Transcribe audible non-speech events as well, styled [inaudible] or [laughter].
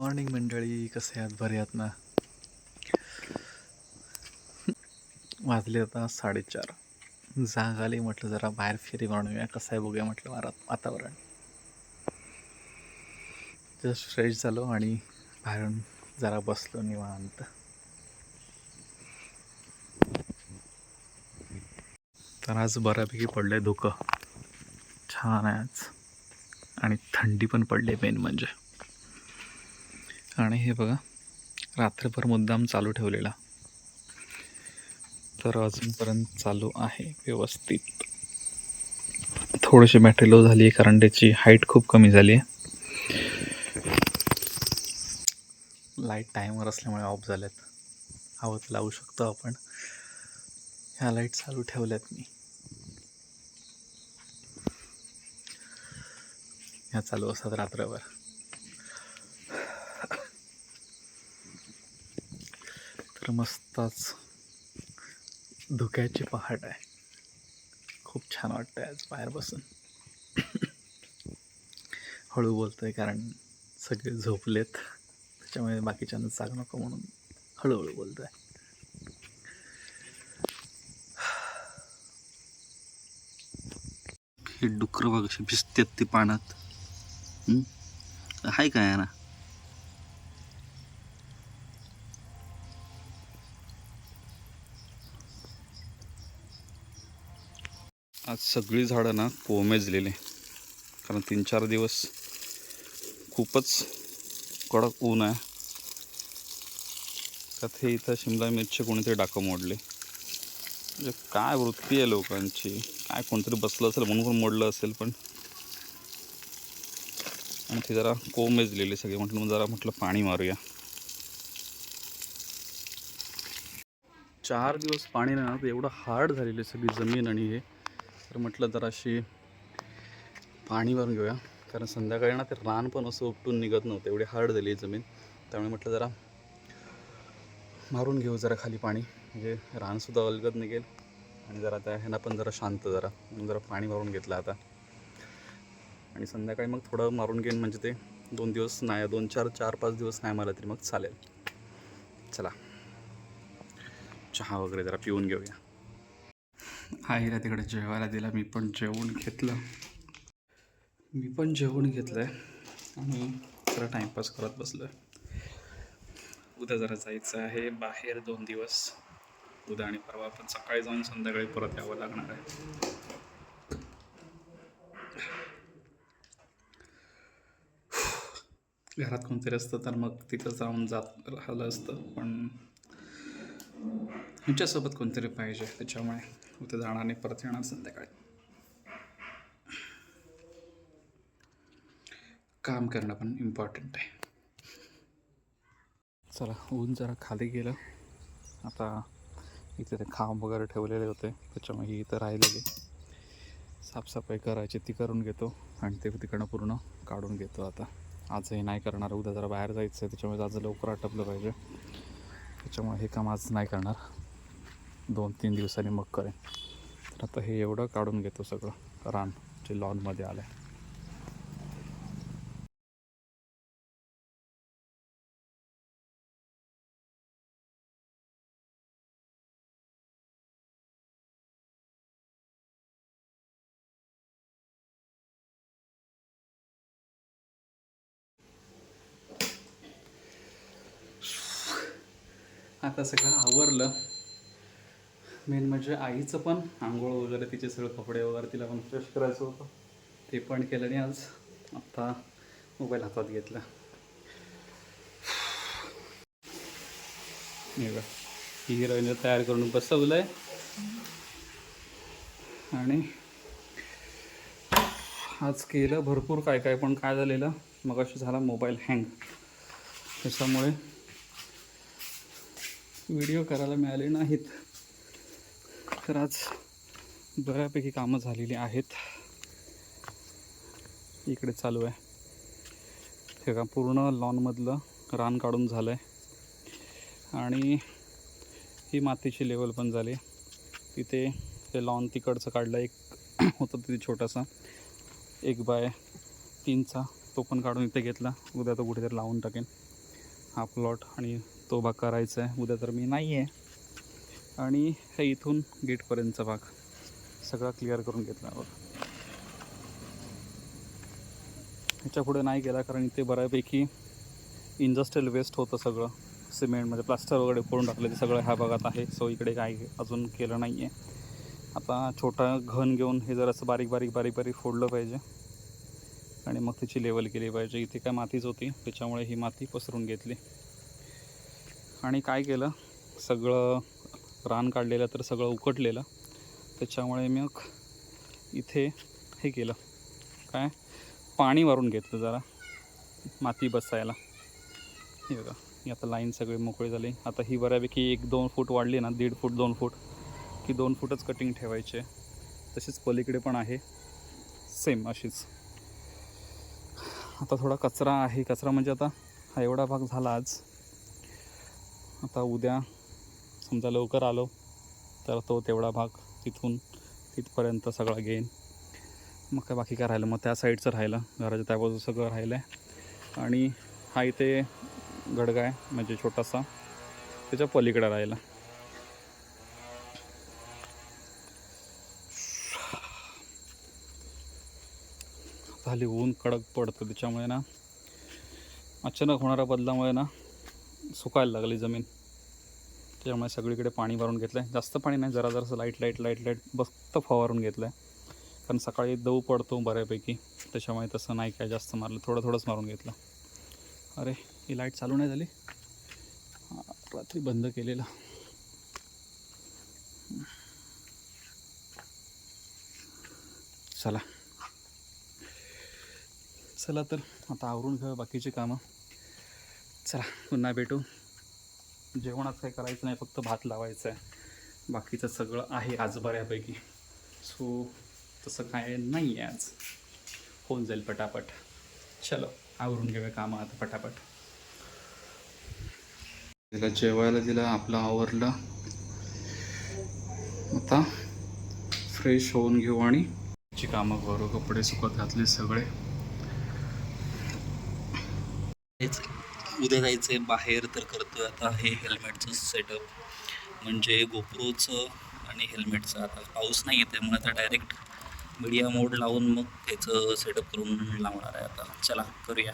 Morning मंडळी कसे आहात? बरे आहात ना? वाजले आता साडेचार. जाग आली म्हटलं जरा बाहेर फेरी मारूया कसं आहे बघूया म्हटलं वारात वातावरण. जस्ट फ्रेश झालो आणि बाहेरून जरा बसलो निवांत. तर आज बऱ्यापैकी पडले धुकं. छान आहे आज. आणि थंडी पण पडली मेन म्हणजे. आणि हे बघा रात्रभर मुद्दाम चालू ठेवलेला. तर अजूनपर्यंत चालू आहे व्यवस्थित. थोडीशी बॅटरी लो झाली आहे कारण त्याची हाईट खूप कमी झाली आहे. लाइट टाईमवर असल्यामुळे ऑफ झाल्यात. हवं लावू शकतो आपण. ह्या लाइट चालू ठेवल्यात मी. ह्या चालू असतात रात्रभर. मस्तच धुक्याची पहाट आहे. खूप छान वाटतंय आज बाहेर बसून हळू बोलतोय कारण सगळे झोपलेत. त्याच्यामुळे बाकीच्यांना जाग नको म्हणून हळूहळू बोलतोय. हे डुकरं बघ भिजतात ती पाण्यात आहे काय ना आज सगळी झाडं ना कोमेजलेले. कारण तीन चार दिवस खूपच कडक ऊन आहे. त्यात हे इथं शिमला मिरची कोणीतरी डाकं मोडले. म्हणजे काय वृत्ती आहे लोकांची? काय कोणतरी बसलं असेल म्हणून पण मोडलं असेल पण. आणि ते जरा कोमेजलेले सगळे. म्हटलं मग जरा म्हटलं पाणी मारूया. चार दिवस पाणी नाही ना तर एवढं हार्ड झालेली सगळी जमीन आणि हे. तर म्हटलं जराशी पाणी मारून घेऊया. कारण संध्याकाळी ना ते रान पण असं उपटून निघत नव्हतं. एवढी हार्ड झाली जमीन. त्यामुळे म्हटलं जरा मारून घेऊ जरा खाली पाणी. म्हणजे रानसुद्धा अलगत निघेल. आणि जरा त्या ह्यांना पण जरा शांत जरा. म्हणून जरा पाणी मारून घेतलं आता. आणि संध्याकाळी मग थोडं मारून घेईन म्हणजे ते दोन दिवस नाही दोन चार चार पाच दिवस नाही मला तरी मग चालेल. चला. चहा वगैरे जरा पिऊन घेऊया. आईला तिकडे जेवायला दिला मी पण जेवण घेतलं. मी पण जेवण घेतलं आहे आणि जरा टाईमपास करत बसलो आहे उद्या जरा जायचं आहे बाहेर दोन दिवस. उद्या आणि परवा पण सकाळी जाऊन संध्याकाळी परत यावं लागणार आहे. घरात कोणतरी असतं तर मग तिथं जाऊन जात राहिलं असतं पण ह्यांच्यासोबत कोणतरी पाहिजे त्याच्यामुळे. उद्या जाणार नाही परत येणार संध्याकाळी. काम करणं पण इम्पॉर्टंट आहे. चला ऊन जरा खाली गेलं. आता इथे ते खांब वगैरे ठेवलेले होते त्याच्यामुळे ही इथं राहिलेली. साफसफाई करायची ती करून घेतो आणि ते तिकडनं पूर्ण काढून घेतो आता. आजही नाही करणार उद्या जरा बाहेर जायचं आहे त्याच्यामुळे आज लवकर आटपलं पाहिजे. त्याच्यामुळे हे काम आज नाही करणार. दोन तीन दिवसांनी मग करेन. तर आता हे एवढं काढून घेतो सगळं. रान जे लॉनमध्ये आलं आहे आता सगळं आवरलं. मेन म्हणजे आईचं पण आंघोळ वगैरे तिचे सगळे कपडे वगैरे तिला पण फ्रेश करायचं होतं. ते पण केलं आणि आज आत्ता मोबाईल हातात घेतला. हे हिरोईन तयार करून बसवलं आहे आणि आज केलं भरपूर काय काय पण काय झालेलं. मग अशी झाला मोबाईल हँग त्याच्यामुळे व्हिडिओ करायला मिळाले नाहीत. तर आज बऱ्यापैकी कामं झालेली आहेत. इकडे चालू आहे. हे का पूर्ण लॉनमधलं रान काढून झालं आहे आणि ही मातीची लेवल पण झाली. तिथे ते लॉन तिकडचं काढलं एक [clears throat] होतं तिथे छोटासा. एक बाय तीनचा तो पण काढून इथे घेतला. उद्या तो कुठेतरी लावून टाकेन. हा प्लॉट आणि तो भाग करायचा आहे. उद्या तर मी नाही आहे आणि हे इथून गेटपर्यंतचा भाग. सगळा क्लिअर करून घेतला बघा ह्याच्या पुढे नाही गेला कारण इथे बऱ्यापैकी इंडस्ट्रियल वेस्ट होतं सगळं. सिमेंट म्हणजे प्लास्टर वगैरे करून टाकलं ते सगळं ह्या भागात आहे. सो इकडे काही अजून केलं नाही आहे आता छोटा घन घेऊन हे जरासं बारीक बारीक बारीक बारीक फोडलं पाहिजे. आणि मग तिची लेवल केली पाहिजे. इथे काय मातीच होती. त्याच्यामुळे ही माती पसरून घेतली. आणि काय केलं? सगळं रान काढलेलं तर सगळं उकटलेलं. त्याच्यामुळे मग इथे हे केलं. काय? पाणी मारून घेतलं जरा. माती बसायला. हे बघा ही आता लाईन सगळी मोकळी झाली. आता ही बऱ्यापैकी एक दोन फूट वाढली ना दीड फूट दोन फूट की दोन फूटच कटिंग ठेवायचे. तशीच पलीकडे पण आहे. सेम अशीच. आता थोडा कचरा आहे. कचरा म्हणजे आता हा एवढा भाग झाला आज. आता उद्या समजा लवकर आलो तर तो तेवढा भाग तिथून तिथपर्यंत सगळा घेईन. मग काय बाकी काय राहिलं? मग त्या साईडचं राहिलं. घराच्या त्या बाजू सगळं राहिलं आहे आणि हा इथे गडगा आहे म्हणजे छोटासा. त्याच्या पलीकडे राहिला. खाली ऊन कडक पडतं त्याच्यामुळे ना अचानक होणाऱ्या बदलामुळे ना सुकायला लागली जमीन. त्याच्यामुळे सगळीकडे पाणी भरून घेतलं आहे जास्त पाणी नाही जरा जरासं लाइट लाइट लाइट लाइट मस्त फवारून घेतलं आहे कारण सकाळी दव पडतो बऱ्यापैकी त्याच्यामुळे तसं नाही काय जास्त मारलं. थोडं थोडंच मारून घेतलं. अरे ही लाइट चालू नाही झाली. रात्री बंद केलेला. चला. चला तर आता आवरून घेऊया बाकीची कामं. चला पुन्हा भेटू. जेवणात काही करायचं नाही फक्त भात लावायचं आहे बाकीचं सगळं आहे आज बऱ्यापैकी. सो तसं काय नाही आहे आज. होऊन जाईल पटापट. चलो आवरून घेऊया कामं आता पटापट. तिला जेवायला दिलं आपलं आवरलं. आता फ्रेश होऊन घेऊ आणि ची कामं करू कपडे सुकत घातले सगळे. हेच उद्या जायचं आहे बाहेर तर करतोय आता हे हेल्मेटचं सेटअप म्हणजे गोप्रोचं आणि हेल्मेटचं आता पाऊस नाही आहे म्हणून आता डायरेक्ट मीडिया मोड लावून मग त्याचं सेटअप करून लावणार आहे आता. चला करूया.